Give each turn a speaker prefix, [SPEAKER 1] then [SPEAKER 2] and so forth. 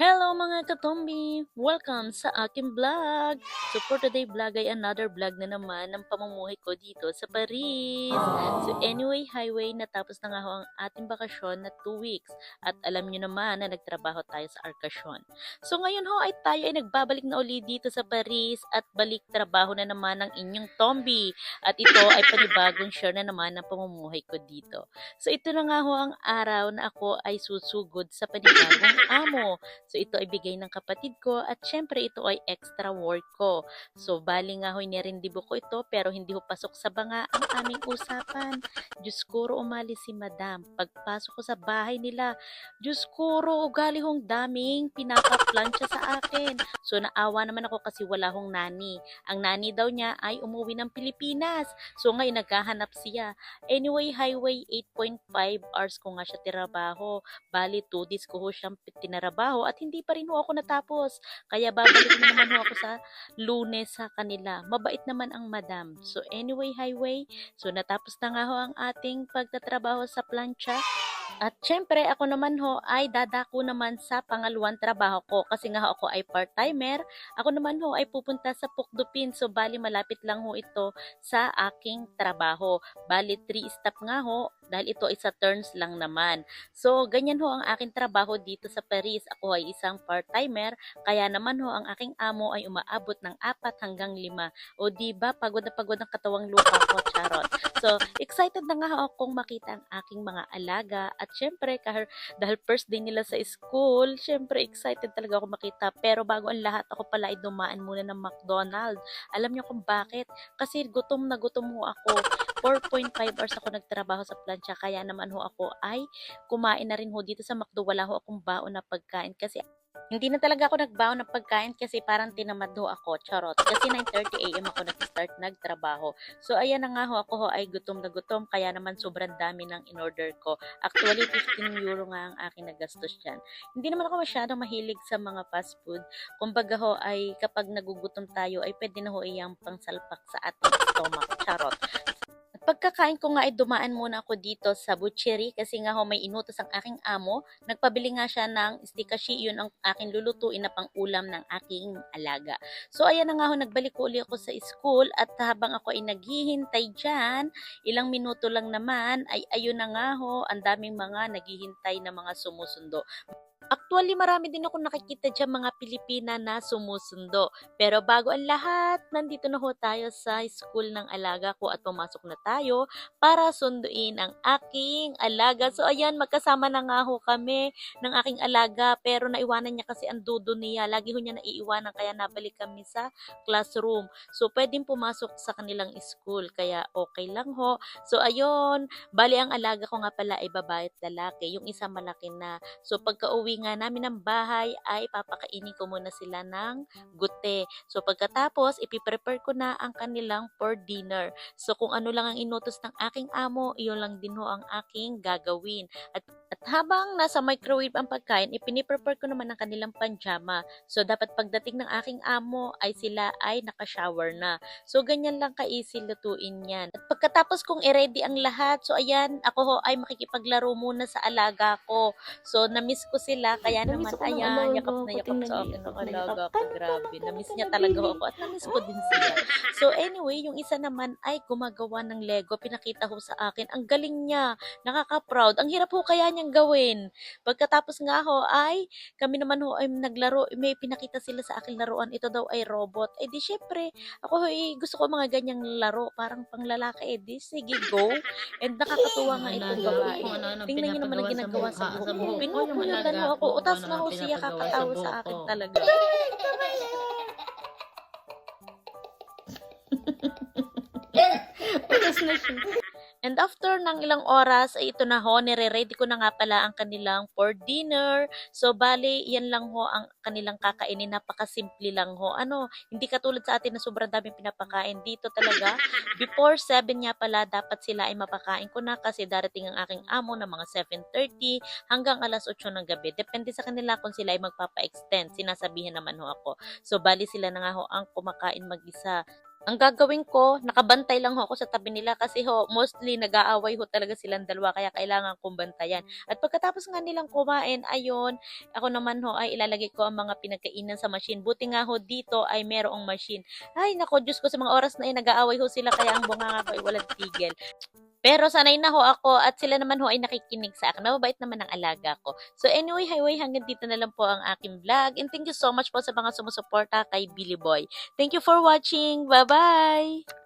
[SPEAKER 1] Hello mga katombi! Welcome sa aking vlog! So for today vlog ay another vlog na naman ng pamumuhay ko dito sa Paris. So anyway, highway, natapos na nga ho ang ating bakasyon na 2 weeks. At alam nyo naman na nagtrabaho tayo sa Arcachon. So ngayon ho ay tayo ay nagbabalik na uli dito sa Paris at balik trabaho na naman ng inyong tombi. At ito ay panibagong share na naman ng pamumuhay ko dito. So ito na nga ho ang araw na ako ay susugod sa panibagong amo. So ito ay bigay ng kapatid ko at syempre ito ay extra work ko. So bali nga ho'y nirindibo ko ito pero hindi ho pasok sa banga ang aming usapan. Diyos kuro umali si madam. Pagpasok ko sa bahay nila, Diyos kuro ugali hong daming pinapaplansya sa akin. So naawa naman ako kasi wala hong nani. Ang nani daw niya ay umuwi ng Pilipinas. So ngayon naghahanap siya. Anyway, highway 8.5 hours ko nga siya tirabaho. Bali 2 days ko ho siyang tinarabaho at hindi pa rin ho ako natapos. Kaya babalik na naman ho ako sa lunes sa kanila. Mabait naman ang madam. So anyway, highway. So natapos na nga ho ang ating pagtatrabaho sa plancha. At syempre, ako naman ho ay dadako naman sa pangaluan trabaho ko kasi nga ho ako ay part-timer. Ako naman ho ay pupunta sa Pukdupin. So bali malapit lang ho ito sa aking trabaho. Bali 3 step nga ho dahil ito ay sa turns lang naman. So ganyan ho ang aking trabaho dito sa Paris. Ako ay isang part-timer kaya naman ho ang aking amo ay umaabot ng 4 hanggang 5. O di ba pagod na pagod ang katawang lupa ko, charot. So excited na nga akong makita ang aking mga alaga at syempre dahil first day nila sa school, syempre excited talaga ako makita. Pero bago ang lahat, ako pala ay dumaan muna ng McDonald's. Alam niyo kung bakit? Kasi gutom na gutom ho ako. 4.5 hours ako nagtrabaho sa plancha, kaya naman ho ako ay kumain na rin ho dito sa McDo. Wala ho akong baon na pagkain kasi hindi na talaga ako nagbaon ng pagkain kasi parang tinamad ho ako, charot. Kasi 9.30 a.m. ako nag-start nagtrabaho. So, ayan na nga ho, ako ho ay gutom na gutom, kaya naman sobrang dami ng in-order ko. Actually, 15 euro nga ang aking nagastos dyan. Hindi naman ako masyadong mahilig sa mga fast food. Kumbaga ho, ay kapag nagugutom tayo, ay pwede na ho iyang pangsalpak sa ating stomach, charot. Pagkakain ko nga ay dumaan muna ako dito sa butchery kasi nga ho may inutos ang aking amo. Nagpabili nga siya ng stikashi, yun ang aking lulutuin na pang ulam ng aking alaga. So ayan na nga ho, nagbalik ko uli ako sa school at habang ako ay naghihintay dyan, ilang minuto lang naman ay ayun na nga ho, ang daming mga naghihintay na mga sumusundo. Actually, marami din ako nakikita dyan mga Pilipina na sumusundo. Pero bago ang lahat, nandito na ho tayo sa school ng alaga ko at pumasok na tayo para sunduin ang aking alaga. So ayan, magkasama na nga ho kami ng aking alaga pero naiwanan niya kasi ang dudo niya. Lagi ho niya naiiwanan kaya nabalik kami sa classroom. So pwedeng pumasok sa kanilang school kaya okay lang ho. So ayun, bali ang alaga ko nga pala ay babae at lalaki. Yung isa malaki na. So pagka uwi nga namin ng bahay ay papakainin ko muna sila ng gute. So pagkatapos, ipiprepare ko na ang kanilang for dinner. So kung ano lang ang inutos ng aking amo, iyon lang din ho ang aking gagawin. At, at habang nasa microwave ang pagkain, ipiniprepare ko naman ang kanilang panjama. So dapat pagdating ng aking amo ay sila ay nakashower na. So ganyan lang ka-easy lutuin yan. At pagkatapos kong i-ready ang lahat, so ayan, ako ho ay makikipaglaro muna sa alaga ko. So na-miss ko sila, kaya
[SPEAKER 2] Namiss
[SPEAKER 1] naman ayan, yakap na yakap sa akin ng alaga ko. Grabe, na-miss niya talaga ako at na-miss ko din sila. So anyway, yung isa naman ay gumagawa ng Lego, pinakita ko sa akin. Ang galing niya, nakaka-proud. Ang hirap ho kaya niyang gawin. Pagkatapos nga ho ay, kami naman ho ay naglaro, may pinakita sila sa akin laruan. Ito daw ay robot. Eh di syempre, ako ho ay gusto ko mga ganyang laro, parang panglalaki. Eh di, sige, go. And nakakatuwa nga itong babae. Tingnan niyo naman ang ginagawa sa buhok ko. Pinupuyutan mo ako. Utas na ho siya kakatawa sa akin talaga.
[SPEAKER 2] Utas na siya.
[SPEAKER 1] And after ng ilang oras, ay ito na ho, nire-ready ko na nga pala ang kanilang for dinner. So, bali, yan lang ho ang kanilang kakainin. Napakasimple lang ho. Ano, hindi katulad sa atin na sobrang daming pinapakain. Dito talaga, before 7 niya pala, dapat sila ay mapakain ko na kasi darating ang aking amo na mga 7.30 hanggang alas 8 ng gabi. Depende sa kanila kung sila ay magpapa-extend. Sinasabihan naman ho ako. So, bali sila na nga ho ang kumakain mag-isa. Ang gagawin ko, nakabantay lang ho ako sa tabi nila kasi ho, mostly nag-aaway ho talaga silang dalawa kaya kailangan kong bantayan. At pagkatapos nga nilang kumain, ayun, ako naman ho ay ilalagay ko ang mga pinagkainan sa machine. Buti nga ho dito ay merong machine. Ay, nako, Diyos ko, sa mga oras na yun, nag-aaway ho sila kaya ang bunganga ko ay walang tigil. Pero sanay na ho ako at sila naman ho ay nakikinig sa akin. Mababait naman ang alaga ko. So anyway, highway, hanggang dito na lang po ang aking vlog. And thank you so much po sa mga sumusuporta kay Billy Boy. Thank you for watching. Bye-bye!